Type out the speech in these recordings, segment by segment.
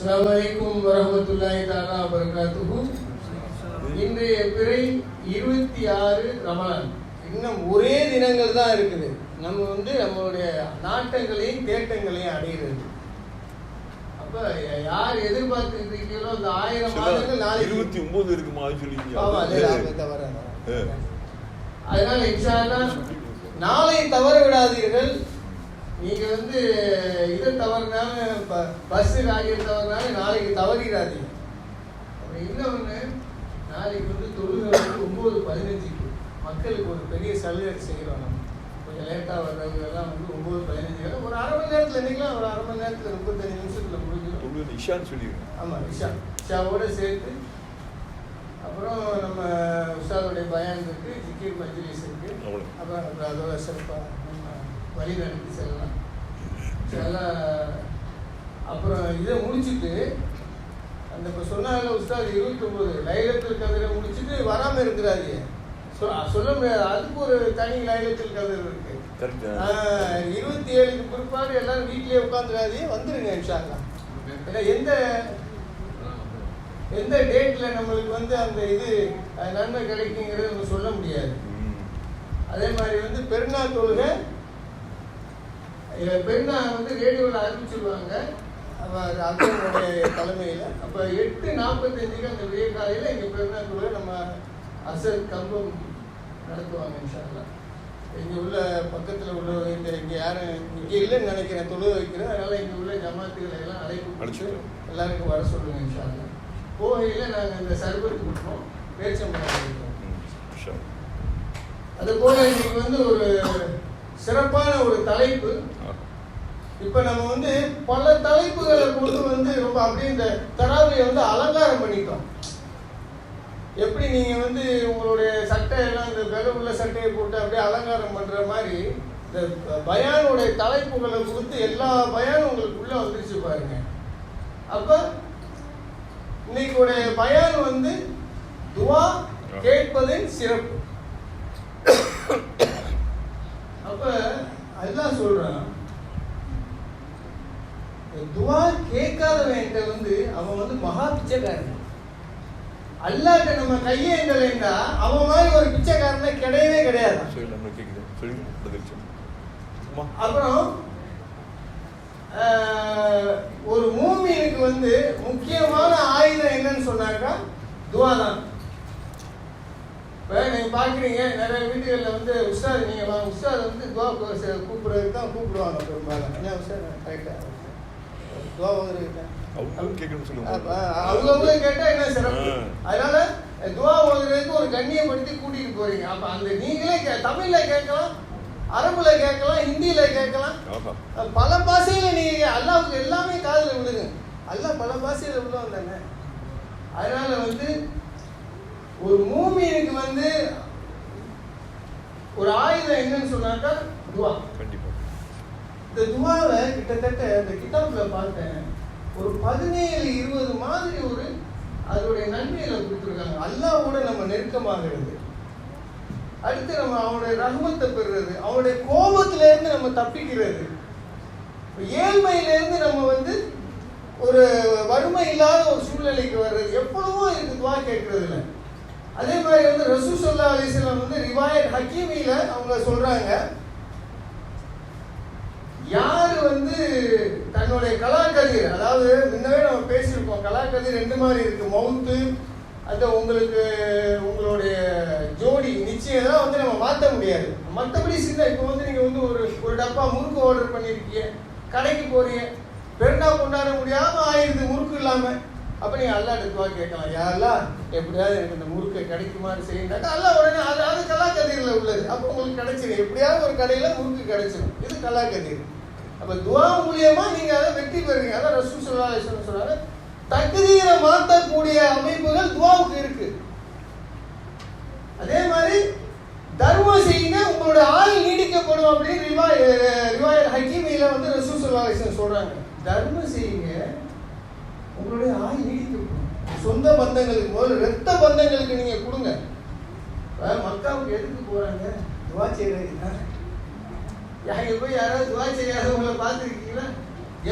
அஸ்ஸலாமு அலைக்கும் வரஹ்மத்துல்லாஹி தஆலா வபரகாத்துஹு. இன்றைய பிறை இருபத்தி ஆறு ரமலான். இன்னும் ஒரே தினங்கள் தான் இருக்குது. நம்ம வந்து நம்மளுடைய நாட்டங்களையும் தேட்டங்களையும் அடைகிறது. அப்ப யார் எதிர்பார்த்துட்டு இருக்கீங்களோ அந்த ஆயிரம் மாதங்கள் நாளைக்கு இருபத்தி ஒன்பது இருக்குமா சொல்லி. அதனால இன்ஷா நாளை தவற விடாதீர்கள். நீங்க வந்து இதை தவறினாலும் பஸ் ராகியம் தவறினாலும் நாளைக்கு தவறிடாதீங்க. அப்புறம் இன்னொன்று நாளைக்கு வந்து தொழுகை வந்து ஒம்பது பதினஞ்சுக்கு மக்களுக்கு ஒரு பெரிய சலுகை செய்கிறோம் நம்ம. கொஞ்சம் லேட்டாக வர்றவங்க எல்லாம் வந்து ஒம்பது பதினஞ்சு ஒரு அரை மணி நேரத்தில் நினைக்கலாம் ஒரு அரை மணி நேரத்தில் முப்பத்தஞ்சு நிமிஷத்தில் முடிஞ்சிடும். இஷான்னு சொல்லிடுங்க. ஆமாம் இஷா. இஷாவோட சேர்த்து அப்புறம் நம்ம உஸ்தாதுடைய பயான் இருக்கு ஜிக்கீர் மஜ்லிஸ் இருக்கு. அவ்வளவு. அப்புறம் அப்புறம் அதோட சிறப்பாக நம்ம வழி நடத்தி செல்லலாம். இதெல்லாம் அப்புறம் இதை முடிச்சுட்டு அந்த இப்போ சொன்னால உஸ்தாது இருபத்தொம்போது லைலத்தில் கதிரை முடிச்சுட்டு வராமல் இருக்கிறாரு சொல்ல முடியாது. அதுக்கு ஒரு தனி லைலத்தில் கதிர் இருக்கு. இருபத்தி ஏழுக்கு பிற்பாடு எல்லாரும் வீட்லயே உட்காந்துடாதே வந்துருங்க இன்ஷால்லா ஏன்னா எந்த எந்த டேட்ல நம்மளுக்கு வந்து அந்த இது நன்மை கிடைக்குங்கிறத நம்ம சொல்ல முடியாது. அதே மாதிரி வந்து பெருநாள் தொழுகை பெருநாள் வந்து ரேடியோவில் அறிவிச்சிருவாங்க அக்கனுடைய தலைமையில். அப்போ எட்டு நாற்பத்தஞ்சுக்கு அந்த விடிய காலையில் இங்கே பெருநாள் நம்ம அசர் கம்பம் நடத்துவாங்க இன்ஷால்லா இங்கே உள்ள பக்கத்தில் உள்ள இந்த இங்கே யாரும் இங்கே இல்லைன்னு நினைக்கிறேன் தொழுகை வைக்கிறேன். அதனால் இங்கே உள்ள ஜமாத்துகளை எல்லாம் அழைப்பு பிடிச்சி அழைச்சிட்டு. எல்லாருக்கும் வர சொல்லுங்க இன்ஷால்லா போகையில் நாங்கள் இந்த சர்பத்து கொடுப்போம். பேச்சம்பழம் கொடுப்போம். அது போல இன்னைக்கு வந்து ஒரு சிறப்பான ஒரு தலைப்பு. இப்ப நம்ம வந்து பல தலைப்புகளை கொண்டு வந்து ரொம்ப அப்படியே இந்த தராவியை வந்து அலங்காரம் பண்ணிட்டோம். எப்படி நீங்க வந்து உங்களுடைய சட்டை எல்லாம் இந்த பெருவுள்ள உள்ள சட்டையை போட்டு அப்படியே அலங்காரம் பண்ற மாதிரி இந்த பயானுடைய தலைப்புகளை கொடுத்து எல்லா பயானும் உங்களுக்குள்ள வந்துருச்சு பாருங்க. அப்ப இன்னைக்கு உடைய பயான் வந்து துவா கேட்பதின் சிறப்பு. அப்ப அல்லாஹ் சொல்றான். துவா கேட்காதவன்ட்ட வந்து அவன் வந்து மகா பிச்சைக்காரன். அல்லாட்ட நம்ம கையேந்தலைண்டா அவன் மாதிரி ஒரு பிச்சைக்காரனே கிடையவே கிடையாது. அப்புறம் ஒரு மூமினுக்கு வந்து முக்கியமான ஆயுதம் என்னன்னு சொன்னாக்கா துவா தான் இப்போ நீங்கள் பார்க்குறீங்க நிறைய வீடுகளில் வந்து உஸ்தாத் நீங்கள் வாங்க உஸ்தாத் வந்து துவா கூப்பிடுறதுக்கு தான் கூப்பிடுவாங்க பெரும்பாலும். என்ன உஸ்தாத் கரெக்டாக துவா ஓதுறதுக்கு அவங்க கேட்கணும்னு சொல்லுங்க அவங்கவுங்க கேட்டா என்ன சிறப்பு. அதனால துவா ஓதுறதுக்கு ஒரு கண்ணியப்படுத்தி கூட்டிட்டு போறீங்க. அப்ப அந்த நீங்களே கே- தமிழ்ல கேட்கலாம் அரபுல கேட்கலாம் ஹிந்தியில கேட்கலாம். பல பாஷையில நீங்க அல்லாவுக்கு எல்லாமே காதுல விடுங்க அல்லாஹ் பல பாஷையில உள்ளவன் தானே அதனால வந்து ஒரு மூமினுக்கு வந்து ஒரு ஆயுதம் என்னன்னு சொன்னாக்கா துவா. கண்டிப்பா. இந்த துவாவை கிட்டத்தட்ட இந்த கிதாப்ல பார்த்தேன். ஒரு பதினேழு இருபது மாதிரி ஒரு அதோடைய நன்மையில கொடுத்துருக்காங்க. அல்லாவோட நம்ம நெருக்கமாகிறது. அடுத்து நம்ம அவனுடைய ரஹ்மத்தை பெறுறது. அவனுடைய கோபத்துல இருந்து நம்ம தப்பிக்கிறது. இப்ப ஏழ்மையில இருந்து நம்ம வந்து ஒரு வறுமை இல்லாத ஒரு சூழ்நிலைக்கு வர்றது. எவ்வளவோ இருக்கு துவா கேட்கறதுல. அதே மாதிரி வந்து ரசூ சொல்லா அலிஸ்லாம் வந்து ரிவாயத் ஹக்கீமியில அவங்க சொல்றாங்க யார் வந்து தன்னுடைய கலாக்கதிர் அதாவது முன்னவே நம்ம பேசியிருக்கோம் கலாக்கதிர் ரெண்டு மாதிரி இருக்கு. மவுத்து அந்த உங்களுக்கு உங்களுடைய ஜோடி நிச்சயம் தான் வந்து நம்ம மாற்ற முடியாது. மற்றபடி சின்ன இப்போ வந்து நீங்கள் வந்து ஒரு ஒரு டப்பா முறுக்கு ஆர்டர் பண்ணியிருக்கீங்க கடைக்கு போறீங்க பெருண்டா கொண்டாட முடியாமல் ஆயிருது முறுக்கு இல்லாமல் அப்ப நீ அல்லா எடுத்துவா கேட்கலாம். யாரெல்லாம் எப்படியாவது எனக்கு இந்த முறுக்கை கிடைக்குமாறு செய்யினாக்கா அல்லா உடனே அது அது கலாக்கதிரில் உள்ளது. அப்போ உங்களுக்கு கிடைச்சிடும் எப்படியாவது ஒரு கடையில் முறுக்கு கிடைச்சிடும் இது கலாக்கதிர் அப்ப துவா மூலியமா நீங்க அதை வெற்றி பெறுவீங்க. அதான் ரசூ சொல்லா அலைஹி தகுதியை மாற்றக்கூடிய அமைப்புகள் துவாவுக்கு இருக்கு. அதே மாதிரி தர்மம் செய்யுங்க உங்களோட ஆள் நீடிக்கப்படும் அப்படின்னு ரிவாய் ரிவாயல் ஹக்கீமில வந்து ரசூ சொல்லா அலைஹி சொல்றாங்க. தர்மம் செய்யுங்க உங்களுடைய ஆயுள் நீடிக்கும். சொந்த பந்தங்களுக்கு முதல்ல ரத்த பந்தங்களுக்கு நீங்க கொடுங்க. மக்காவுக்கு எதுக்கு போறாங்க? துவா செய்யறீங்க அங்கே போய் யாராவது துவா செய்யாதவங்களை பார்த்துருக்கீங்களா?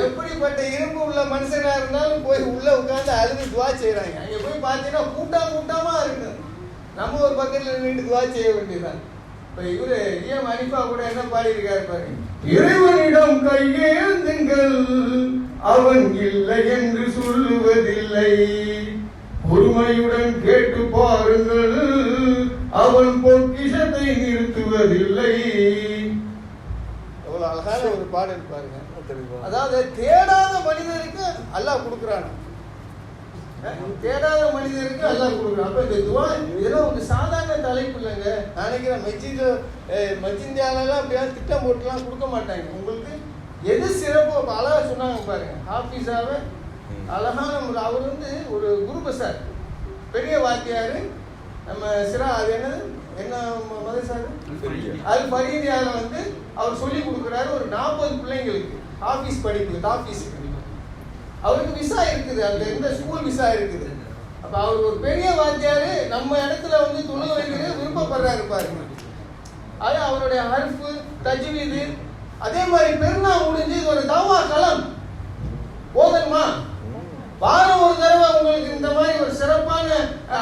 எப்படிப்பட்ட இரும்பு உள்ள மனுஷனா இருந்தாலும் போய் உள்ள உட்காந்து அழுது துவா செய்யறாங்க. அங்கே போய் பார்த்தீங்கன்னா கூட்டம் கூட்டமா இருக்கு. நம்ம ஒரு பக்கத்துல நின்று துவா செய்ய வேண்டியதுதான். இப்ப இவரு ஏன் அனிஃபா கூட என்ன பாடி இருக்காரு பாருங்க. இறைவனிடம் கையேந்துங்கள் அவன் இல்லை என்று சொல்லுவதில்லை. பொறுமையுடன் கேட்டு பாருங்கள் அவன் பொக்கிஷத்தை நிறுத்துவதில்லை. அழகான ஒரு பாடல் பாருங்க அதாவது தேடாத மனிதருக்கு அல்லாஹ் கொடுக்குறான். தேடாத மனிதருக்கு அல்லாஹ் கொடுக்குறான். அப்ப இந்த துவா இதெல்லாம் ஒரு சாதாரண தலைப்பு இல்லைங்க நான் நினைக்கிறேன் மஜித் மஜிந்தியாலெல்லாம் அப்படியாவது திட்டம் போட்டுலாம் கொடுக்க மாட்டாங்க. உங்களுக்கு எது சிறப்பு அப்ப அழகா சொன்னாங்க பாருங்க. ஹாஃபிஸாவை அழகான ஒரு அவர் வந்து ஒரு குரு சார். பெரிய வாத்தியார். நம்ம சிரா அது என்னது? என்ன மத சார்? அது பரீதியால வந்து அவர் சொல்லி கொடுக்குறாரு. ஒரு நாற்பது பிள்ளைங்களுக்கு ஆஃபீஸ் படிப்பு ஆஃபீஸுக்கு. அவருக்கு விசா இருக்குது அந்த இந்த ஸ்கூல் விசா இருக்குது. அப்ப அவர் ஒரு பெரிய வாத்தியாரு நம்ம இடத்துல வந்து தொழுக வைக்கிறது விருப்பப்படுறாரு பாருங்க. அது அவருடைய ஹர்ஃபு தஜ்வீது அதே மாதிரி பெருநா முடிஞ்சு இது ஒரு தவா களம். போதணுமா வாரம் ஒரு தடவை உங்களுக்கு இந்த மாதிரி ஒரு சிறப்பான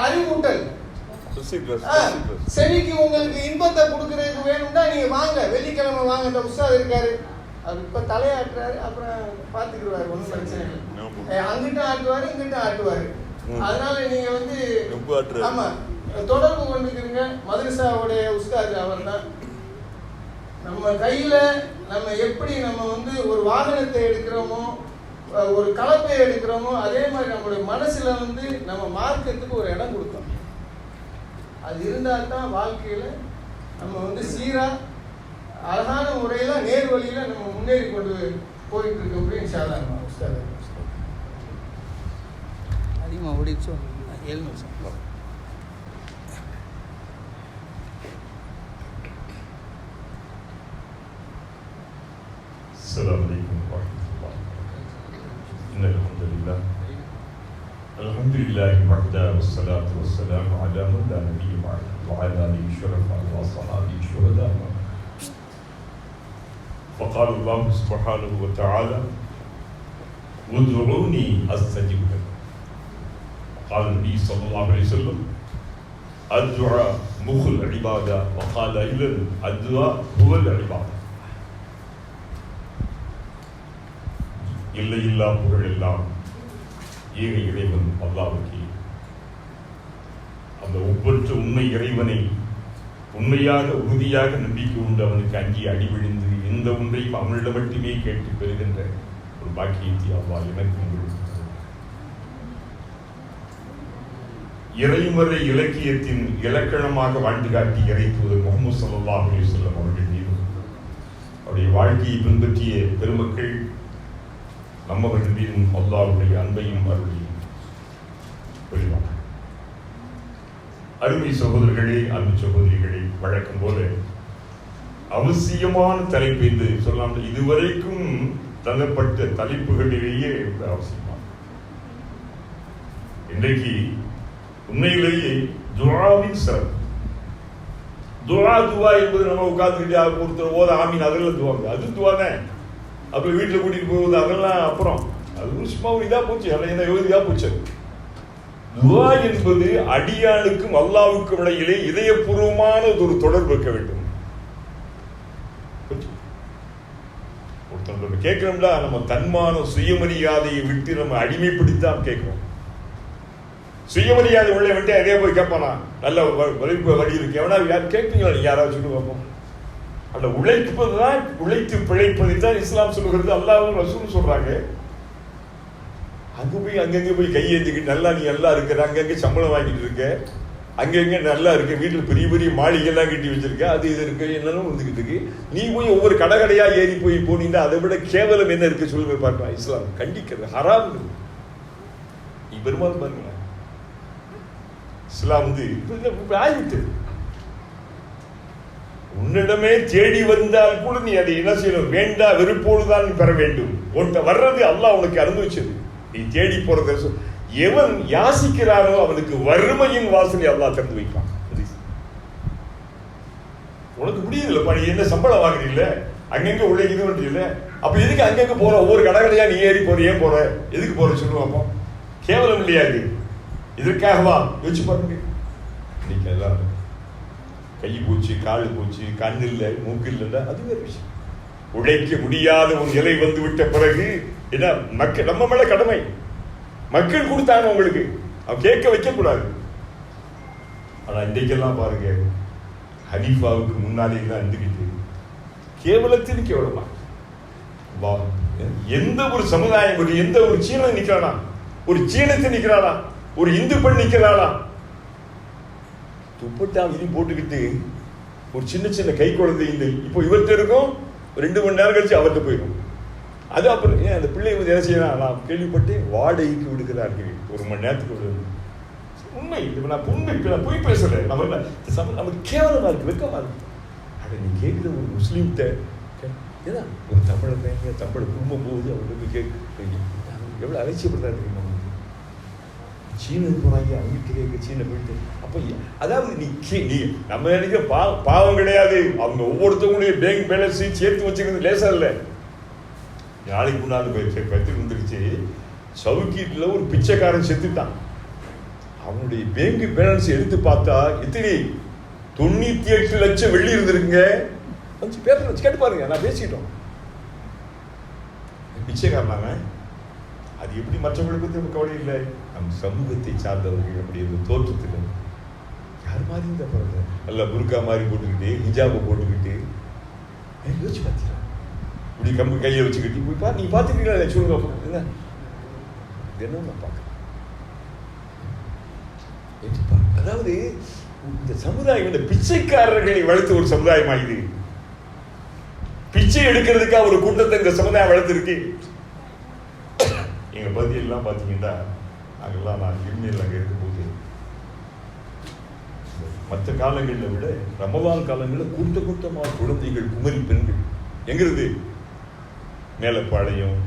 அறிவூட்டல். செவிக்கு உங்களுக்கு இன்பத்தை கொடுக்கறதுக்கு வேணும்னா நீங்க வாங்க. வெள்ளிக்கிழமை வாங்க இந்த உற்சாகம் இருக்காரு. அவர் இப்ப தலையாட்டுறாரு அப்புறம் பாத்துக்கிடுவாரு ஒன்றும் பிரச்சனை இல்லை. அங்கிட்டும் ஆட்டுவாரு இங்கிட்டும் ஆட்டுவாரு. அதனால நீங்க வந்து. ஆமா தொடர்பு கொண்டுக்கிறீங்க மதரசாவுடைய உஸ்தாது அவர் தான் நம்ம கையில நம்ம எப்படி நம்ம வந்து ஒரு வாகனத்தை எடுக்கிறோமோ ஒரு கலப்பை எடுக்கிறோமோ அதே மாதிரி நம்மளுடைய மனசுல வந்து நம்ம மார்க்கத்துக்கு ஒரு இடம் கொடுக்கணும் அது இருந்தால் தான் வாழ்க்கையில நம்ம வந்து சீரா அழகான முறையில நேர் வழியில நம்ம முன்னேறி கொண்டு போயிட்டு இருக்க முடியும் இன்ஷால்லா உஸ்தாது அதிகமாக ஓடிடுச்சோ ஏழு நிமிஷம் السلام عليكم ورحمة الله إن الحمد لله الحمد لله وحده والصلاة والسلام على من لا نبي بعده وعلى آله الشرفاء وصحابه الشهداء فقال الله سبحانه وتعالى ادعوني أستجب لكم قال النبي صلى الله عليه وسلم الدعاء مخ العبادة وقال إذن الدعاء هو العبادة இல்லை இல்லா புகழ் எல்லாம் ஏக இறைவன் அல்லாவுக்கே அந்த ஒவ்வொற்ற உண்மை இறைவனை உண்மையாக உறுதியாக நம்பிக்கை உண்டு அவனுக்கு அஞ்சி அடிவிழுந்து இந்த ஒன்றையும் அவனிடம் மட்டுமே கேட்டு பெறுகின்ற ஒரு பாக்கியத்தை அவ்வா எனக்கு உங்களுக்கு இலக்கியத்தின் இலக்கணமாக வாழ்ந்து காட்டி இறைத்துவது முகமது சல்லாஹ் அலிசல்லம் அவர்கள் மீது அவருடைய வாழ்க்கையை பின்பற்றிய பெருமக்கள் நம்மவர்கள் மீதும் அல்லாவுடைய அன்பையும் அருளையும் புரிவாங்க அருமை சகோதரர்களே அன்பு சகோதரிகளே வழக்கம் போல அவசியமான தலைப்பு என்று சொல்லலாம் இதுவரைக்கும் தள்ளப்பட்ட தலைப்புகளிலேயே அவசியமான இன்றைக்கு உண்மையிலேயே துவாவின் சிறப்பு. துவா துவா என்பது நம்ம உட்கார்ந்துக்கிட்டு ஒருத்தர் ஓத ஆமீன் அதெல்லாம் துவாங்க அது துவா தான்? அப்புறம் வீட்டில் கூட்டிகிட்டு போகுது அதெல்லாம் அப்புறம். அது சும்மா ஒரு இதாக போச்சு. அதில் என்ன யோகிதா போச்சு துவா என்பது அடியாளுக்கும் அல்லாவுக்கும் இடையிலே இதயபூர்வமான ஒரு தொடர்பு இருக்க வேண்டும். நம்ம கேட்குறோம்ல நம்ம தன்மானம் சுயமரியாதையை விட்டு நம்ம அடிமைப்படுத்தான் கேட்குறோம். சுயமரியாதை உள்ள விட்டு அதே போய் கேட்பானா? நல்ல வலிப்பு வழி இருக்கு. எவனா யார் கேட்பீங்களா? யாராவது சொல்லி பார்ப்போம். அந்த உழைப்பதுதான் உழைத்து பிழைப்பதை தான் இஸ்லாம் சொல்லுகிறது. அல்லாவும் ரசூல் சொல்றாங்க. அங்கே போய் அங்கங்கே போய் கையேந்திக்கிட்டு நல்லா நீ நல்லா இருக்கிற அங்கங்கே சம்பளம் வாங்கிட்டு இருக்க. அங்கங்கே நல்லா இருக்கு. வீட்டுல பெரிய பெரிய மாளிகை எல்லாம் கட்டி வச்சிருக்க. அது இது இருக்கு. என்னன்னு வந்துகிட்டு இருக்கு. நீ போய் ஒவ்வொரு கடை கடையாக ஏறி போய் போனீங்கன்னா அதை விட கேவலம் என்ன இருக்கு சொல்லி போய் பார்க்கலாம் இஸ்லாம் கண்டிக்கிறது ஹராம். நீ பெருமாள் பாருங்களேன் இஸ்லாம் வந்து இப்ப உன்னிடமே தேடி வந்தால் கூட நீ அதை என்ன செய்யணும்? வேண்டா வெறுப்போடு தான் பெற வேண்டும். உன்கிட்ட வர்றது அல்லாஹ் உனக்கு அனுபவிச்சது நீ தேடி போறது எவன் யாசிக்கிறானோ அவனுக்கு வறுமையின் வாசனை அல்லா திறந்து வைப்பான். உனக்கு முடியுதுல்லப்பா நீ என்ன சம்பளம் வாங்குறீல்ல? அங்கங்க உள்ள இது பண்றீல்ல? அப்ப எதுக்கு அங்கங்க போற? ஒவ்வொரு கடை கடையா நீ ஏறி போற ஏன் போற? எதுக்கு போற சொல்லுவோம் அப்போ? கேவலம் இல்லையா இது? இதற்காகவா? யோசிச்சு பாருங்க. இன்னைக்கு எல்லாம் கை பூச்சி கால் போச்சு கண் இல்லை மூக்கு இல்லைன்னா அது வேறு விஷயம். உழைக்க முடியாத ஒரு நிலை வந்து விட்ட பிறகு என்ன மக்கள் நம்ம மேல கடமை. மக்கள் கொடுத்தாங்க உங்களுக்கு. அவன் கேட்க வைக்கக்கூடாது. ஆனால் இன்றைக்கெல்லாம் பாருங்க ஹனீஃபாவுக்கு முன்னாலே தான் இருந்துக்கிட்டு கேவலத்தில் கேவலமா? வா எந்த ஒரு சமுதாயம் ஒரு எந்த ஒரு சீனம் நிற்கிறானா ஒரு சீனத்தை நிற்கிறாளா ஒரு இந்து பெண் நிற்கிறாளா துப்பட்டா விதி போட்டுக்கிட்டு ஒரு சின்ன சின்ன கை குழந்தை இந்த இப்போ இவர்கிட்ட இருக்கும் ரெண்டு மணி நேரம் கழிச்சு அவர்கிட்ட போயிடும். அது அப்புறம் ஏன் அந்த பிள்ளை வந்து என்ன செய்யலாம் நான் கேள்விப்பட்டேன். வாடகைக்கு விடுகிறார்கள் ஒரு மணி நேரத்துக்கு விடுறது உண்மை. இது நான் உண்மை. நான் போய் பேசுறேன். நம்ம நமக்கு கேவலமாக இருக்கு. வெக்கமா இருக்கு. அதை நீ கேட்குற ஒரு முஸ்லீம்கிட்ட கே- ஏதா? ஒரு தமிழை பையன் தமிழ் குடும்பம் போகுது அவங்களுக்கு போய் எவ்வளோ அலட்சியப்படுறாரு இருக்கு உங்களுக்கு? சீனுக்கு போனாங்க அவங்ககிட்ட கேட்க சீனை போயிட்டு. அப்போ அதாவது நீ கே நீ நம்ம நினைக்கிற பா பாவம் கிடையாது. அவங்க ஒவ்வொருத்தவங்களுடைய பேங்க் பேலன்ஸ் சேர்த்து வச்சுக்கிறது லேசாக இல்லை. நாளைக்கு முன்னால் போய் வந்துருச்சு சவுக்கீட்டில் ஒரு பிச்சைக்காரன் செத்துட்டான். அவனுடைய பேங்க் பேலன்ஸ் எடுத்து பார்த்தா எத்தனை தொண்ணூற்றி எட்டு லட்சம் வெள்ளி இருந்திருக்குங்க. கொஞ்சம் பேப்பர் வச்சு கேட்டு பாருங்க நான் பேசிட்டோம் பிச்சைக்காரனாங்க. அது எப்படி மற்றவங்களை நம்ம கவலை இல்லை? நம் சமூகத்தை சார்ந்தவர்கள் நம்முடைய இந்த தோற்றத்தில் யார் மாதிரி இந்த பிறந்த நல்ல புர்கா மாதிரி போட்டுக்கிட்டு ஹிஜாபை போட்டுக்கிட்டு. யோசிச்சு பார்த்தீங்களா இப்படி கம்பு கையை வச்சுக்கிட்டு போய் பா நீ பார்த்துக்கிறீங்களா இல்லை சொல்லுங்க என்ன தினம் நான் பார்க்குறேன் அதாவது இந்த சமுதாயம் இந்த பிச்சைக்காரர்களை வளர்த்து ஒரு சமுதாயம் ஆகுது பிச்சை எடுக்கிறதுக்காக ஒரு கூட்டத்தை இந்த சமுதாயம் வளர்த்துருக்கு எங்க பகுதியெல்லாம் பார்த்தீங்கன்னா நாங்கெல்லாம் நான் இருமையில் அங்கே இருக்கும்போது மற்ற காலங்களில் விட ரமலான் காலங்களில் கூட்ட கூட்டமாக குழந்தைகள் குமரி பெண்கள் எங்கிறது மேலப்பாளையம்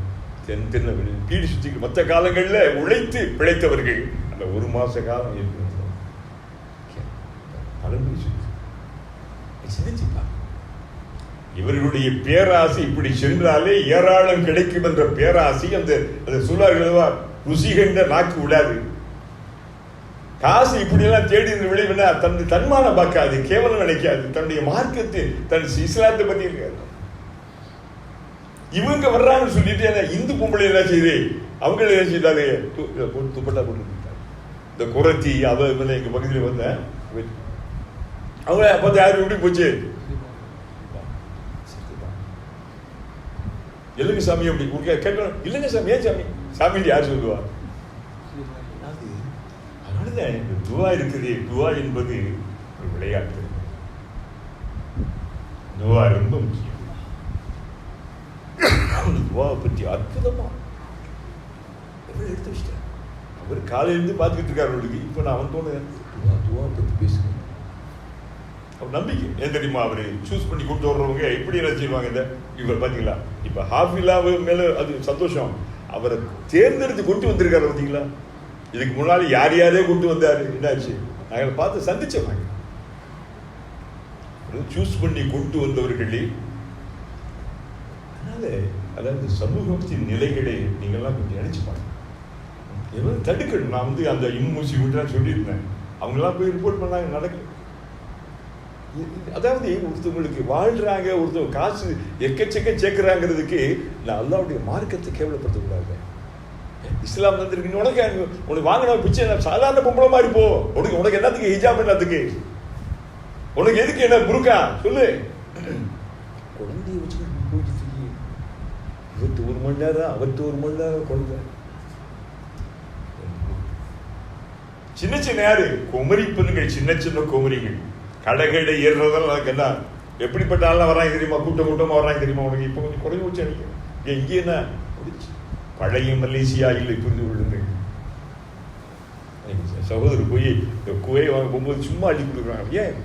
தென் திருநெல்வேலி பீடி சுத்தி மற்ற காலங்களில் உழைத்து பிழைத்தவர்கள். அந்த ஒரு மாச காலம் இருக்கிறது சிந்திச்சுப்பா இவர்களுடைய பேராசை இப்படி சென்றாலே ஏராளம் கிடைக்கும் என்ற பேராசை அந்த அந்த சொல்லார்களவா ருசி கண்ட நாக்கு விடாது காசு இப்படியெல்லாம் தேடி இந்த விளைவுனா தன் தன்மானம் பார்க்காது கேவலம் நினைக்காது. தன்னுடைய மார்க்கத்தை தன் இஸ்லாத்தை பற்றி இருக்காது இவங்க வர்றாங்கன்னு சொல்லிட்டு என்ன இந்து பொம்பளை என்ன செய்யுது? அவங்க என்ன செய்தாலே து- இதை துப்பட்டா போட்டு இந்த குரத்தி அவ இவங்க எங்க பக்கத்துல வந்தேன் அவங்க பார்த்து யாரும் எப்படி போச்சு? இல்லைங்க சாமி அப்படி கேட்கணும். கேட்டோம் இல்லைங்க சாமி ஏன் சாமி? சாமி யார் சொல்லுவா? அதனாலதான் இந்த துவா இருக்குது. துவா என்பது ஒரு விளையாட்டு. துவா ரொம்ப முக்கியம். அவனுக்கு துவாவை பற்றி அற்புதமாக எப்படி எடுத்து வச்சிட்டேன். அவர் காலையிலேருந்து பார்த்துக்கிட்டு இருக்காரு அவருக்கு. இப்போ நான் அவன் தோணு துவா துவா பற்றி பேசுகிறேன் அவர் நம்பிக்கை. ஏன் தெரியுமா அவர்? சூஸ் பண்ணி கொடுத்து வர்றவங்க எப்படி என்ன செய்வாங்க இந்த இவர் பார்த்தீங்களா இப்போ ஹாஃபிலாவு மேலே அது சந்தோஷம். அவரை தேர்ந்தெடுத்து கொண்டு வந்திருக்காரு பார்த்தீங்களா இதுக்கு முன்னாடி யார் யாரே கொண்டு வந்தாரு. என்னாச்சு? நாங்கள் பார்த்து சந்திச்சோம் நாங்கள் சூஸ் பண்ணி கொண்டு வந்தவர்களே அதனால அதாவது சமூகத்தின் நிலைகளை நீங்கள்லாம் கொஞ்சம் நினைச்சு பாருங்க. எவ்வளவு தடுக்கணும். நான் வந்து அந்த இம்மூசி விட்டுலாம் சொல்லியிருந்தேன். அவங்கெல்லாம் போய் ரிப்போர்ட் பண்ணாங்க நடக்கல. அதாவது ஒருத்தவங்களுக்கு வாழ்கிறாங்க ஒருத்தவங்க காசு எக்கச்சக்க சேர்க்குறாங்கிறதுக்கு நான் அல்லாவுடைய மார்க்கத்தை கேவலப்படுத்தக்கூடாது. இஸ்லாம் வந்திருக்கு. உனக்கு உனக்கு வாங்கின பிச்சை என்ன? சாதாரண பொம்பளை மாதிரி போ. உனக்கு உனக்கு என்னத்துக்கு? ஹிஜாப் என்னத்துக்கு? உனக்கு எதுக்கு என்ன புருக்கா? சொல்லு குழந்தைய வச்சு போயிட்டு இருக்கீங்க இவத்து ஒரு மணி நேரம் அவத்து ஒரு மணி நேரம் கொண்டு சின்ன சின்ன யாரு? குமரி பெண்கள் சின்ன சின்ன குமரிகள் கடைகளை ஏறுறதெல்லாம் என்ன எப்படிப்பட்ட வராங்க தெரியுமா? கூட்டம் கூட்டமாக வராங்க தெரியுமா உனக்கு? இப்போ கொஞ்சம் குறைவு வச்சு நினைக்கிறேன் இங்க இங்கே என்ன? முடிச்சு. பழைய மலேசியா இல்லை புரிந்து கொள்ளுங்கள். சகோதரர் போய் இந்த குவையை வாங்க போகும்போது சும்மா அள்ளி கொடுக்குறாங்க ஏன்?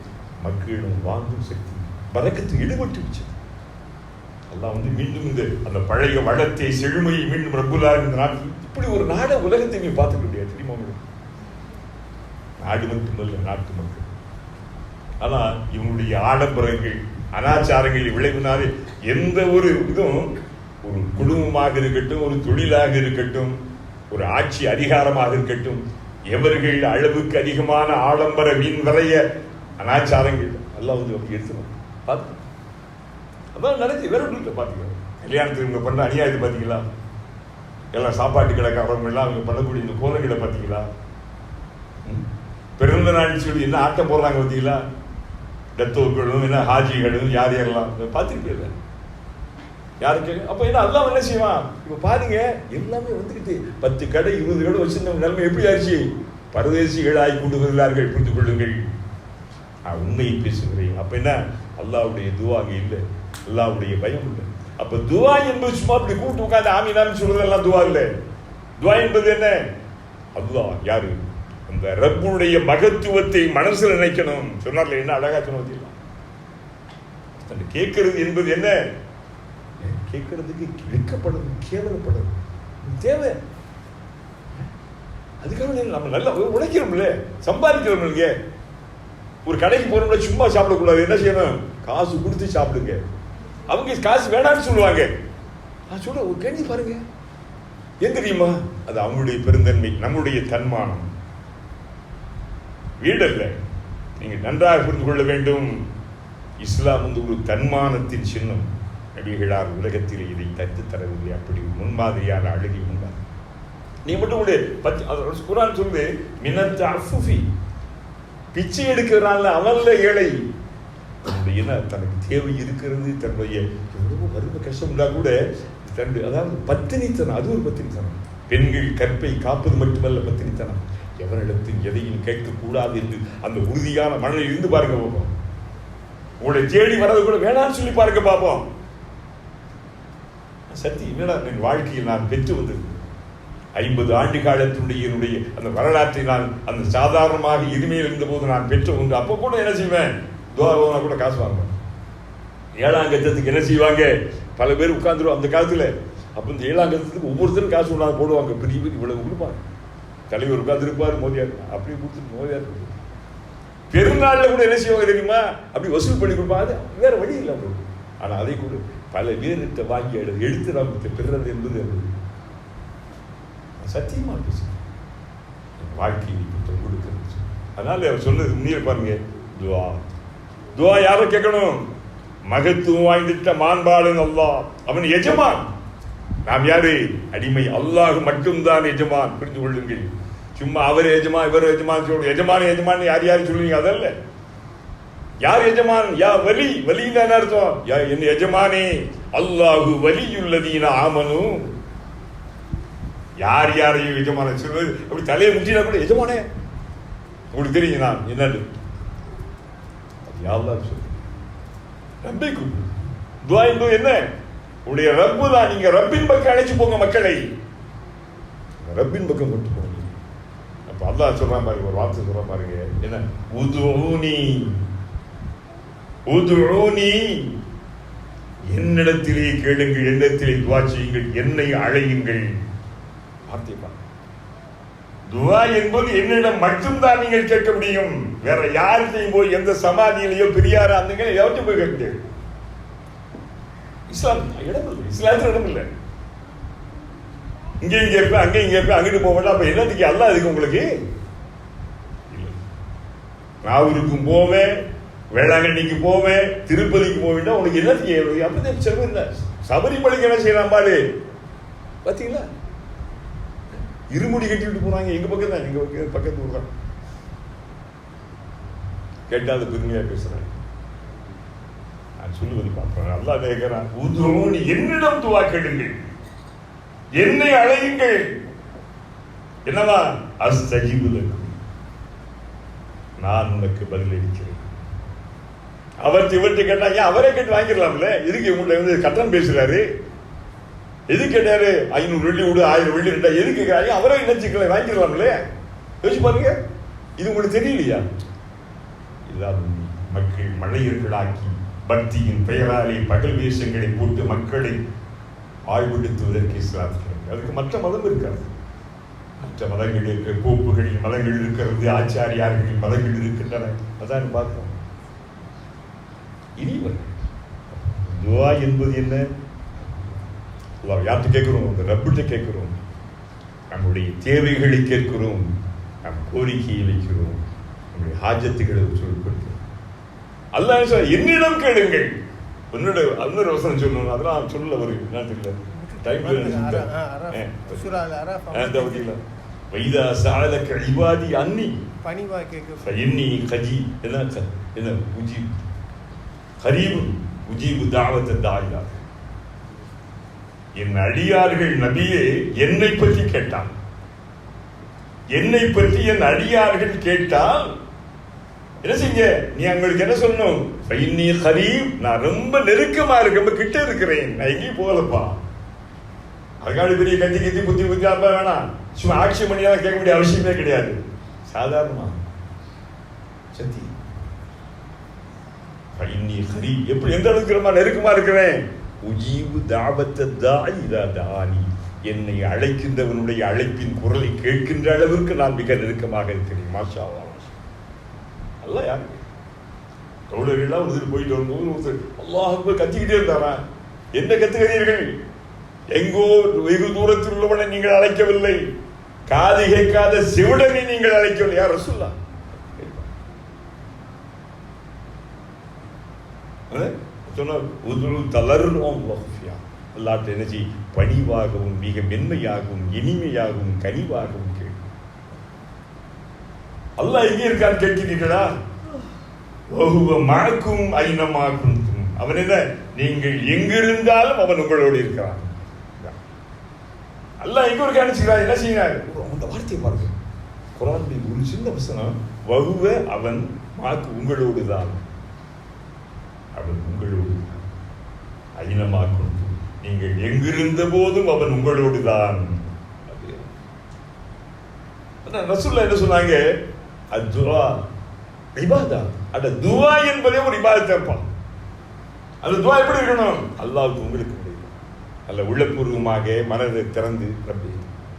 மக்களிடம் வாங்கும் சக்தி. பறக்கத்து ஈடுபட்டு வச்சு எல்லாம் வந்து மீண்டும் இந்த அந்த பழைய வளத்தை செழுமையை மீண்டும் ரகுலா இந்த நாட்டில் இப்படி ஒரு நாடை உலகத்தை நீ பார்த்துக்க முடியாது தெரியுமா உங்களுக்கு? நாடு மட்டுமல்ல நாட்டு மக்கள். ஆனா இவங்களுடைய ஆடம்பரங்கள் அனாச்சாரங்கள் விளைவினாலே எந்த ஒரு இதுவும் ஒரு குடும்பமாக இருக்கட்டும் ஒரு தொழிலாக இருக்கட்டும் ஒரு ஆட்சி அதிகாரமாக இருக்கட்டும் எவர்கள் அளவுக்கு அதிகமான ஆடம்பர வீண் வரைய அனாச்சாரங்கள் எல்லாம் வந்து அப்படி எடுத்துக்கணும். பார்த்து. அதான் நினைச்சு வேற ஒன்றும் கல்யாணத்துக்கு இவங்க பண்ண அநியாயத்தை பார்த்தீங்களா எல்லாம் சாப்பாட்டு கிடக்காரவங்க எல்லாம் அவங்க பண்ணக்கூடிய இந்த கோலங்களை பார்த்தீங்களா ம்? பிறந்த நாள் சொல்லி என்ன ஆட்ட போடுறாங்க பார்த்தீங்களா டெத்தோக்களும் என்ன ஹாஜிகளும் யார் யாரெல்லாம்? பார்த்துருப்பீங்க யாருக்கு? அப்ப என்ன அதெல்லாம் என்ன செய்வான்? இப்ப பாருங்க எல்லாமே வந்துக்கிட்டு பத்து கடை இருபது கடை வச்சிருந்தவங்க நிலைமை எப்படி ஆச்சு பரதேசிகளாய் கொண்டு வருகிறார்கள் புரிந்து கொள்ளுங்கள். நான் உண்மையை பேசுகிறேன். அப்ப என்ன? அல்லாஹ்வுடைய துவா இல்லை. அல்லாவுடைய பயம் இல்லை அப்ப துவா என்பது சும்மா அப்படி கூட்டு உட்காந்து ஆமீனான்னு சொல்றதெல்லாம் துவா இல்லை. துவா என்பது என்ன? அதுதான் யாரு? அந்த ரப்புடைய மகத்துவத்தை மனசில் நினைக்கணும். சொன்னார்ல என்ன அழகா சொன்னது கேட்கறது என்பது என்ன? கேட்கறதுக்கு வெட்கப்படணும் கேவலப்படணும் தேவை. அதுக்காக நம்ம நல்லா உழைக்கிறோம்ல. சம்பாதிக்கிறோம் ஒரு கடைக்கு போறோம்ல சும்மா சாப்பிடக்கூடாது. என்ன செய்யணும்? காசு கொடுத்து சாப்பிடுங்க. அவங்க காசு வேணாம்னு சொல்லுவாங்க. நான் சொல்ல ஒரு கேள்வி பாருங்க. ஏன் தெரியுமா? அது அவங்களுடைய பெருந்தன்மை நம்முடைய தன்மானம். வீடல்ல நீங்க நன்றாக புரிந்து கொள்ள வேண்டும். இஸ்லாம் வந்து ஒரு தன்மானத்தின் சின்னம். நபிகளார் உலகத்தில் இதை தத்து தரவில்லை. அப்படி முன்மாதிரியான அழகி முன்மாதிரி நீ மட்டும் கூட பத்து குரான் சொல்லுது மினத்த அஃபுஃபி பிச்சை எடுக்கிறான்ல அவன்ல ஏழை. ஏன்னா என்ன தனக்கு தேவை இருக்கிறது தன்னுடைய எவ்வளவோ வறுமை கஷ்டம் இருந்தா கூட தன்னுடைய அதாவது பத்தினித்தனம் அது ஒரு பத்தினித்தனம். பெண்கள் கற்பை காப்பது மட்டுமல்ல பத்தினித்தனம். எவரிடத்தில் எதையும் கேட்கக்கூடாது என்று அந்த உறுதியான மனதில் இருந்து பாருங்க பார்ப்போம் உங்களை தேடி வர்றது கூட வேணாம்னு சொல்லி பாருங்க பார்ப்போம் சத்தி என்னடா என் வாழ்க்கையில் நான் பெற்று வந்தது ஐம்பது ஆண்டு காலத்தினுடைய என்னுடைய அந்த வரலாற்றை நான் அந்த சாதாரணமாக இருமையில் இருந்தபோது நான் பெற்ற உண்டு அப்போ கூட என்ன செய்வேன்? துவாரவனா கூட காசு வாங்குவேன் ஏழாம் என்ன செய்வாங்க? பல பேர் உட்காந்துருவோம் அந்த காலத்தில். அப்போ இந்த ஏழாம் ஒவ்வொருத்தரும் காசு ஒன்றாவது போடுவாங்க. பெரிய பெரிய இவ்வளவு கொடுப்பாங்க தலைவர் உட்காந்துருப்பார் மோதியார். அப்படியே கொடுத்து மோதியார் பெருநாளில் கூட என்ன செய்வாங்க தெரியுமா? அப்படி வசூல் பண்ணி கொடுப்பாங்க. அது வேறு வழி இல்லை அவங்களுக்கு. ஆனால் அதை கூட பல பேர்கிட்ட வாங்கி எடு எடுத்து நமக்கு பெறுறது என்பது அது. சத்தியமாக பேசுகிறேன் வாழ்க்கையை புத்தம் அதனால் அவர் சொல்லுது முன்னே பாருங்க. துவா. துவா யாரை கேட்கணும்? மகத்துவம் வாய்ந்துட்ட மாண்பாளன் அல்லாஹ். அவன் எஜமான். நாம் யாரு? அடிமை அல்லாஹ் மட்டும்தான் எஜமான். புரிந்து கொள்ளுங்கள். சும்மா அவர் எஜமா இவர் எஜமான் சொல்லு எஜமான எஜமான் யார் யார் சொல்லுவீங்க? அதல்ல. யார் எஜமான்? யா வலி. வலின்னு என்ன அர்த்தம். யா என் எஜமானே? அல்லாஹு வலியுள்ளதீன ஆமனு. யார் யாரையும் எஜமான சொல்வது அப்படி தலையை முட்டினா கூட எஜமானே. உங்களுக்கு தெரியும்? நான் என்னது? அது சொல்லு ரப்பை கூப்பிடு துவா என்பது என்ன? உடைய ரப்பு தான். நீங்க ரப்பின் பக்கம் அழைச்சு போங்க மக்களை. ரப்பின் பக்கம் கொண்டு போங்க. அப்ப அல்லா சொல்றான் பாருங்க ஒரு வார்த்தை சொல்றான் பாருங்க என்ன? உதுஊனி. உதுஊனி. என்னிடத்திலே கேளுங்கள் என்னிடத்திலே துவா செய்யுங்கள் என்னை அழையுங்கள். வார்த்தை பாருங்க. துவா என்பது என்னிடம் மட்டும்தான் நீங்கள் கேட்க முடியும். வேற யார்கிட்டையும் போய் எந்த சமாதியிலையோ பெரியார அந்தங்க எவற்றையும் போய் கேட்க முடியாது. இஸ்லாம் இடம் இல்லை. இஸ்லாத்துல இடம் இல்லை. இங்கேயும் அங்கே அங்கேயும் இருப்பேன் அங்கிட்டு போக மாட்டேன் அப்ப என்னத்துக்கு அல்ல அதுக்கு உங்களுக்கு? இல்லை. நாகூருக்கும் போவேன் வேளாங்கண்ணிக்கு போவேன் திருப்பதிக்கு போவேன் உனக்கு என்னத்துக்கு? அப்படி செலவு இல்லை சபரிமலைக்கு என்ன செய்யலாம் பாரு? பார்த்தீங்களா இருமுடி கட்டிவிட்டு போறாங்க எங்க பக்கம் தான் எங்க பக்கம் பக்கத்து ஊர் தான் கேட்டாத பெருமையா பேசுறாங்க. நான் சொல்லுவது பார்ப்பேன். நல்லா கேட்கிறான் உதுரோனி என்னிடம் துவா கேளுங்கள். என்னை அழையுங்கள். என்னவா அஸ்தஜிபுலக்கும் நான் உனக்கு பதிலளிக்கிறேன் அவர் இவர்கிட்ட கேட்டாங்க அவரே கேட்டு வாங்கிடலாம்ல? இதுக்கு உங்கள்கிட்ட வந்து கட்டணம் பேசுறாரு? எது கேட்டாரு? ஐநூறு வெள்ளி விடு ஆயிரம் வெள்ளி ரெண்டா எது கேட்கறாரு? அவரே நினைச்சுக்கல வாங்கிடலாம்ல. யோசிச்சு பாருங்க. இது உங்களுக்கு தெரியலையா? இதுதான் மக்கள் மழையர்களாக்கி பக்தியின் பெயராலே பகல் வேஷங்களை போட்டு மக்களை ஆய்வெடுத்துவதற்கு இஸ்லாத்தில் அதுக்கு மற்ற மதம் இருக்காது. மற்ற மதங்கள் இருக்கிற கோப்புகளின் மதங்கள் இருக்கிறது ஆச்சாரியார்களின் மதங்கள் இருக்கின்றன. அதான் பார்க்கிறோம் இனி வரும் துவா என்பது என்ன? யார்கிட்ட கேட்கிறோம்? அந்த ரப்பிட்ட கேட்கிறோம். நம்முடைய தேவைகளை கேட்கிறோம். நம் கோரிக்கையை வைக்கிறோம். நம்முடைய ஹாஜத்துகளை சொல்லிக் அல்லாஹ் என்னிடம் கேளுங்கள். உன்னோட இன்னொரு வசனம் சொல்லணும் அதெல்லாம் சொல்ல ஒரு என்ன தெரியல? டைம் வைதா சாலக இபாதி அன்னி. பணிவா கேட்க ஃபஇன்னி கஜி. என்ன? என்ன? உஜீப். கரீபு. உஜீபு தாவத்த தாயிலா. என் அடியார்கள் நபியே என்னை பற்றி கேட்டான் என்னை பற்றி என் அடியார்கள் கேட்டால் என்ன செய்ய நீ அவங்களுக்கு என்ன சொல்லணும்? ஃபஇன்னி கரீப் நான் ரொம்ப நெருக்கமா இருக்க ரொம்ப கிட்ட இருக்கிறேன். நான் எங்கேயும் போகலப்பா. அதுக்காக பெரிய கத்தி கத்தி புத்தி புத்தி அப்பா வேணாம். சும்மா ஆட்சி தான் கேட்க வேண்டிய அவசியமே கிடையாது. சாதாரணமா. சத்தி. இன்னி ஹரி எப்படி எந்த அளவுக்கு ரொம்ப நெருக்கமா இருக்கிறேன்? உஜீவு தாபத்த தாய் தானி என்னை அழைக்கின்றவனுடைய அழைப்பின் குரலை கேட்கின்ற அளவிற்கு நான் மிக நெருக்கமாக இருக்கிறேன். மாஷா அல்ல யாரு? தோழர்கள்லாம் ஒருத்தர் போயிட்டு வரும்போது ஒருத்தர் அல்லாஹ் கத்திக்கிட்டே இருந்தாரா? என்ன கத்துகிறீர்கள் எங்கோ வெகு தூரத்தில் உள்ளவனை நீங்கள் அழைக்கவில்லை. காது கேட்காத சிவுடனை நீங்கள் அழைக்கவில்லை. யார் ரசூல்லா சொன்னார் உதுரு தளர்வோம் வஹ்ஃபியா அல்லாட்ட எனர்ஜி பணிவாகவும் மிக மென்மையாகவும் இனிமையாகவும் கனிவாகவும் கேள். அல்லாஹ் எங்கே இருக்கான்னு கேட்கிறீர்களா? வகுவ மஅக்கும் ஐனமா அவன் என்ன? நீங்கள் எங்கிருந்தாலும் அவன் உங்களோடு இருக்கிறான். அல்லாஹ் எங்க ஒரு காணிச்சுக்கிறான் என்ன செய்யறாரு அந்த வார்த்தையை பாருங்க. குரான் ஒரு சின்ன வசனம் வகுவ அவன் மாக்கு உங்களோடு தான் அவன் உங்களோடு ஐனமா நீங்கள் எங்கிருந்த போதும் அவன் உங்களோடு தான் என்ன சொன்னாங்க? அத்துவா இபாதா. அந்த துவா என்பதே ஒரு இபாதத்தப்பா அந்த துவா எப்படி இருக்கணும்? அல்லாவுக்கு உங்களுக்கு முடியும் அல்ல உள்ளபூர்வமாக மனதை திறந்து ரப்பி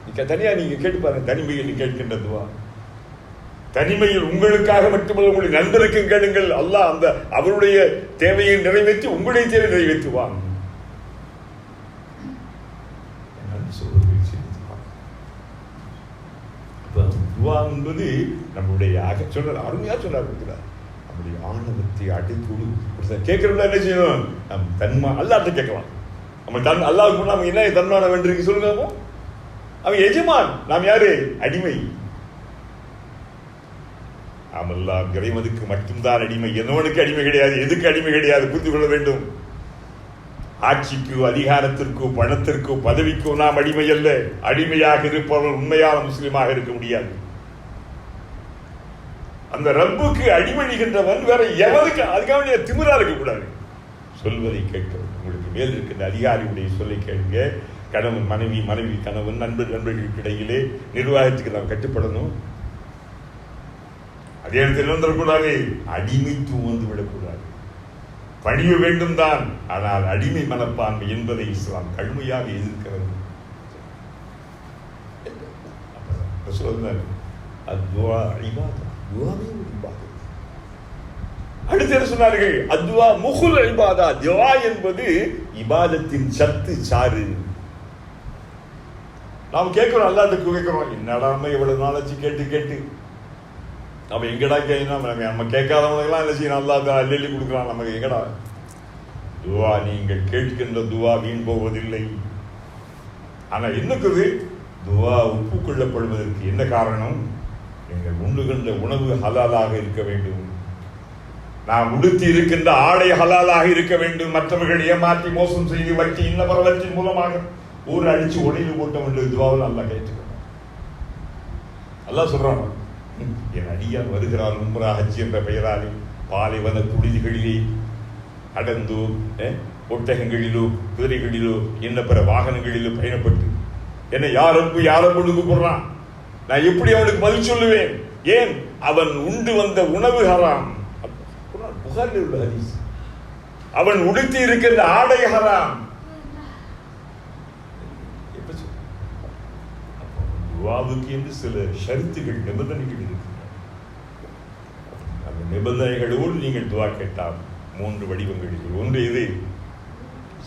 நீங்க தனியா நீங்க கேட்டு பாருங்க. தனிமையில் கேட்கின்ற துவா தனிமையில் உங்களுக்காக மட்டுமல்ல உங்களுடைய நண்பருக்கும் கேளுங்கள். அல்லாஹ் அந்த அவருடைய தேவையை நிறைவேற்றி உங்களுடைய தேவை நிறைவேற்றுவான். துவா என்பது நம்முடைய ஆக சொல்ற அருமையா சொல்றாரு இருக்கிறார் நம்முடைய ஆணவத்தை அடித்துடு கேட்கறவங்க என்ன செய்யணும்? நம் தன்மா அல்லாட்ட கேட்கலாம். நம்ம தன் அல்லாவுக்கு நம்ம என்ன தன்மான வேண்டியிருக்கு சொல்லுங்க அவன் எஜமான். நாம் யாரு? அடிமை. ஆமல்லா இறைவனுக்கு மட்டும்தான் அடிமை. என்னவனுக்கு அடிமை கிடையாது? எதுக்கு அடிமை கிடையாது? புரிந்து கொள்ள வேண்டும். ஆட்சிக்கோ அதிகாரத்திற்கோ பணத்திற்கோ பதவிக்கோ நாம் அடிமை அல்ல. அடிமையாக இருப்பவர்கள் உண்மையான முஸ்லீமாக இருக்க முடியாது. அந்த ரப்புக்கு அடிமணிகின்றவன் வேற எவனுக்கு அதுக்காக வேண்டிய திமிரா இருக்கக்கூடாது. சொல்வதை கேட்கிறோம் உங்களுக்கு மேல் இருக்கின்ற அதிகாரியுடைய சொல்லை கேளுங்க. கணவன் மனைவி மனைவி கணவன் நண்பர் நண்பர்களுக்கு இடையிலே நிர்வாகத்துக்கு நாம் கட்டுப்படணும். அதே இடத்தில் வந்துடக்கூடாது அடிமைத்துவம் வந்து விடக்கூடாது. பணிய வேண்டும் தான் ஆனால் அடிமை மனப்பான்மை என்பதை இஸ்லாம் கடுமையாக எதிர்க்கிறது அப்ப சொன்னார், அத்வா இபாதா. துவாவே அடுத்து சொன்னார்கள்? அத்வா முகுல் இபாதா. துவா என்பது இபாதத்தின் சத்து சாறு. நாம் கேட்கிறோம் அல்லாத்துக்கு கேட்கிறோம் என்னடாம இவ்வளவு நாளாச்சு? கேட்டு கேட்டு. நம்ம எங்கடா கேட்கணும் நம்ம நம்ம கேட்காதவங்களுக்கெல்லாம் என்ன செய்யணும்? அல்லா அள்ளி கொடுக்குறான். நமக்கு எங்கடா? துவா நீங்கள் கேட்கின்ற துவா வீண் போவதில்லை. ஆனால் என்னக்குது? துவா ஒப்புக்கொள்ளப்படுவதற்கு என்ன காரணம்? நீங்கள் உண்ணுகின்ற உணவு ஹலாலாக இருக்க வேண்டும். நாம் உடுத்தி இருக்கின்ற ஆடை ஹலாலாக இருக்க வேண்டும். மற்றவர்கள் ஏமாற்றி மோசம் செய்து வட்டி இன்ன பரவத்தின் மூலமாக ஊர் அடித்து உடையில் போட்ட வேண்டும் துவாவில் நல்லா கேட்டுக்கணும் நல்லா சொல்கிறாங்க என் அடியான் வருகிறான் உம்ரா ஹஜ் என்ற பெயராலே. பாலைவன குடிதிகளிலே அடந்து ஒட்டகங்களிலோ குதிரைகளிலோ என்ன பிற வாகனங்களிலோ பயணப்பட்டு. என்னை யாரப்பு யாரப்பு போடுறான் நான் எப்படி அவனுக்கு பதில் சொல்லுவேன்? ஏன்? அவன் உண்டு வந்த உணவு ஹராம். புகாரில் உள்ள ஹரிஸ் அவன் உடுத்தி இருக்கின்ற ஆடை ஹராம் எப்ப சொல்ல? அப்போ துவாவுக்கு என்று சில ஷருத்துகள் நிபந்தனைகள் இருக்கின்றன அந்த நிபந்தனைகளோடு நீங்கள் துவா கேட்டால் மூன்று வடிவங்கள் ஒன்று இது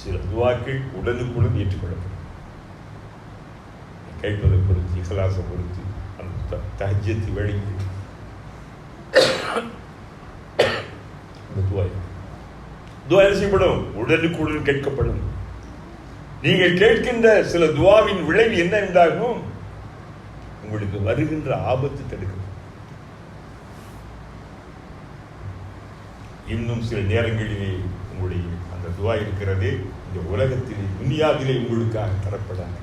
சில துவாக்கள் உடனுக்குடன் ஏற்றுக்கொள்ளப்படும். கேட்பதை பொறுத்து இகலாசை பொறுத்து அந்த தஹஜத்தை வழங்கி அந்த துவா துவா செய்யப்படும்? உடனுக்குடன் கேட்கப்படும். நீங்கள் கேட்கின்ற சில துவாவின் விளைவு என்ன என்றாகும் உங்களுக்கு வருகின்ற ஆபத்து தடுக்கும். இன்னும் சில நேரங்களிலே உங்களுடைய அந்த துவா இருக்கிறதே இந்த உலகத்திலே துனியாவிலே உங்களுக்காக தரப்படாது.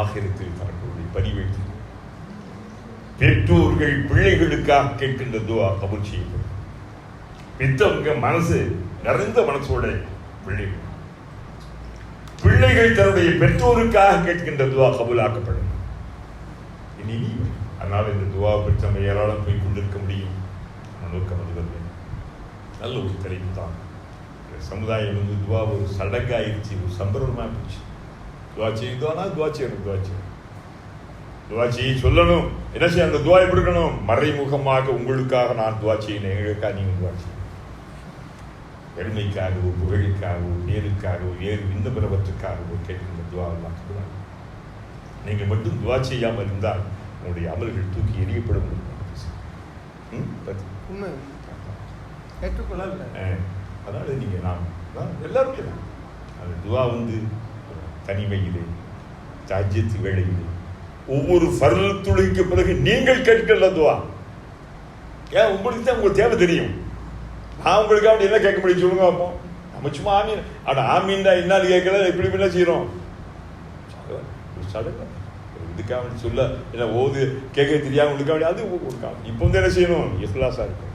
ஆகிரத்தில் தரக்கூடிய பதிவேற்றி பெற்றோர்கள் பிள்ளைகளுக்காக கேட்கின்ற துவா கபூல் செய்யப்படும். பெற்றவங்க மனசு நிறைந்த மனசோட பிள்ளைகள். பிள்ளைகள் தன்னுடைய பெற்றோருக்காக கேட்கின்ற துவா கபூலாக்கப்படும். இனி அதனால் இந்த துவா பற்றி நம்ம ஏராளம் போய் கொண்டிருக்க முடியும். நம்ம நோக்கம் அதுவல்ல. நல்ல ஒரு தலைப்பு தான். சமுதாயம் வந்து துவா ஒரு சடங்காயிருச்சு ஒரு சம்பிரதமா போச்சு. துவா செய்தோனா துவா செய்யணும் துவா செய்யணும். துவா செய்ய சொல்லணும். என்ன செய்ய அந்த துவா எப்படி இருக்கணும்? மறைமுகமாக உங்களுக்காக நான் துவா செய்யணும். எங்களுக்காக நீங்கள் துவா செய்யணும். பெருமைக்காகவோ புகழுக்காகவோ பேருக்காகவோ வேறு இந்த பிறவற்றுக்காகவோ கேட்கின்ற துவா எல்லாம் கபூலாகும். நீங்கள் மட்டும் துவா செய்யாமல் இருந்தால் உங்களுடைய அமல்கள் தூக்கி எறியப்படும் ம்? பத்தி. உண்மை ஏற்றுக்கொள்ளல அஹ், அதனால நீங்க நாம் நான் எல்லாரும். அந்த துவா வந்து தனிமையிலே தாஜ்யத்து வேளையிலே ஒவ்வொரு ஃபர்ல் துளிக்கு பிறகு நீங்கள் கேட்கல துவா ஏன் உங்களுக்கு தான் உங்களுக்கு தேவை தெரியும் நான் அப்படி என்ன கேட்க முடியும்? சொல்லுங்க பார்ப்போம் நம்ம சும்மா ஆமீன். ஆனால் ஆமீன் தான் கேட்கல இப்படி என்ன செய்யறோம் சடங்கு இதுக்காக வேண்டி சொல்ல என்ன ஓது கேட்க தெரியாம உங்களுக்கு வேண்டி அது கொடுக்காம இப்போ வந்து என்ன செய்யணும்? இஸ்லாசா இருக்கும்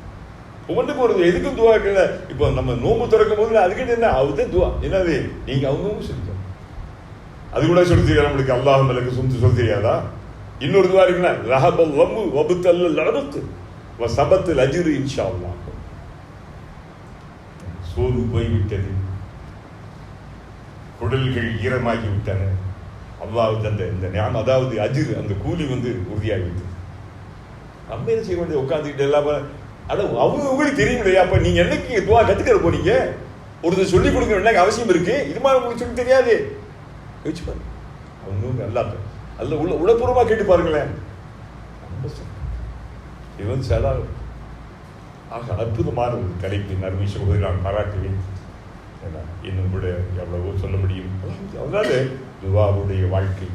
ஒவ்வொன்றுக்கு ஒரு எதுக்கும் துவா இருக்குல்ல இப்போ நம்ம நோம்பு திறக்கும் போது அதுக்கிட்ட என்ன அதுதான் துவா. என்னது? நீங்கள் அவங்கவுங்க சொல்லிக்கணும் அது கூட சொல்லி தெரியாது நம்மளுக்கு? அல்லாஹ் மலக்கு சுந்து சொல்ல தெரியாதா? இன்னொரு துவா இருக்குன்னா ரஹபல் வம்பு வபுத்தல்ல லடபத்து சபத்து லஜிரு இன்ஷா அல்லாஹ். சோறு போய்விட்டது. குடல்கள் ஈரமாகி விட்டன அல்லாஹ் தந்த இந்த ஞானம் அதாவது அஜிர் அந்த கூலி வந்து உறுதியாகிவிட்டது. நம்ம என்ன செய்ய வேண்டியது? உட்காந்துக்கிட்டு எல்லாம் அட அவங்க உங்களுக்கு தெரியும் இல்லையா அப்ப நீங்க என்னைக்கு துவா கத்துக்கிற போனீங்க? ஒருத்தர் சொல்லி கொடுக்க வேண்டிய அவசியம் இருக்கு. இது மாதிரி உங்களுக்கு சொல்லி தெரியாது. யோசிச்சு பாருங்க. அவங்க நல்லா அல்ல உள்ள உளப்பூர்வமா கேட்டு பாருங்களேன். ரொம்ப சரி. இது வந்து ஆக அற்புதமான ஒரு தலைப்பு நறுமை சகோதரி நான் பாராட்டுவேன். ஏன்னா, இன்னும் கூட எவ்வளவோ சொல்ல முடியும். அதனால துவாவுடைய வாழ்க்கை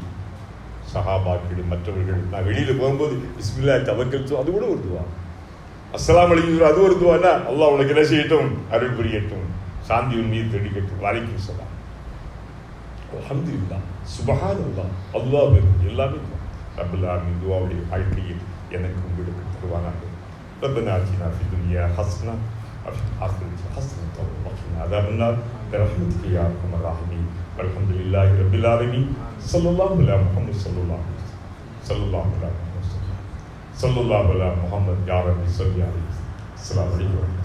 சஹாபாக்கள் மற்றவர்கள் நான் வெளியில் போகும்போது பிஸ்மில்லா தவக்கல் அது கூட ஒரு துவா. அஸ்லாம் அலைக்கும் அது ஒரு துவானா அல்லா உனக்கு என்ன செய்யட்டும்? அருள் புரியட்டும். சாந்தி உன் மீது தெளிக்கட்டும். வலைக்கும் சலாம் அல்ஹம்துலில்லாஹ். எல்லாமே ரப்பல் துவாவுடைய வாழ்க்கையில் எனக்கு உங்களுக்கு தருவானாக. ربنا آتنا في الدنيا حسنة وفي الآخرة حسنة. وقنا عذاب النار برحمتك يا أرحم الراحمين. والحمد لله رب العالمين. صلى الله على محمد صلى الله عليه وسلم. صلى الله على محمد صلى الله على محمد يا رب صل عليه السلام عليكم.